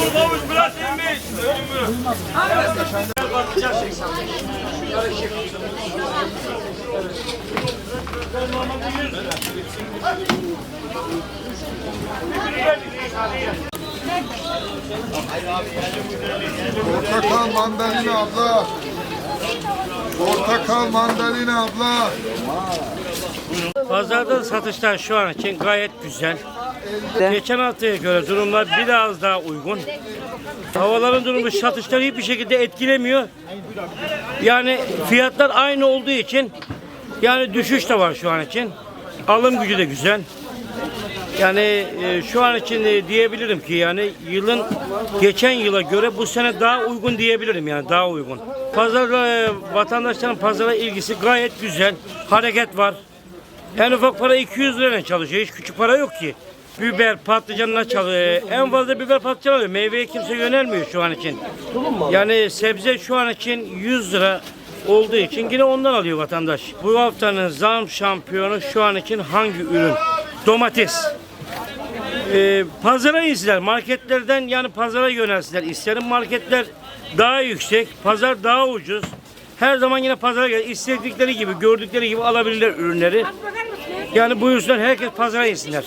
Dur babuş biraz inmiş. Portakal mandalina abla. Portakal mandalina abla. Pazarda satışlar şu an için gayet güzel. Geçen haftaya göre durumlar biraz daha uygun. Havaların durumu satışları hiçbir şekilde etkilemiyor. Yani fiyatlar aynı olduğu için yani düşüş de var şu an için. Alım gücü de güzel. Yani e, şu an için de diyebilirim ki yani yılın geçen yıla göre bu sene daha uygun diyebilirim yani daha uygun. Pazarda e, vatandaşların pazara ilgisi gayet güzel. Hareket var. En ufak para 200 lirayla çalışıyor. Hiç küçük para yok ki. Biber, patlıcanla çalışıyor. En fazla biber patlıcan alıyor. Meyveye kimse yönelmiyor şu an için. Yani sebze şu an için 100 lira olduğu için yine ondan alıyor vatandaş. Bu haftanın zam şampiyonu şu an için hangi ürün? Domates. Ee, pazara insinler. Marketlerden yani pazara yönelsinler. İsterim marketler daha yüksek, pazar daha ucuz. Her zaman yine pazara gel. istedikleri gibi, gördükleri gibi alabilirler ürünleri. Yani bu yüzden herkes pazara insinler.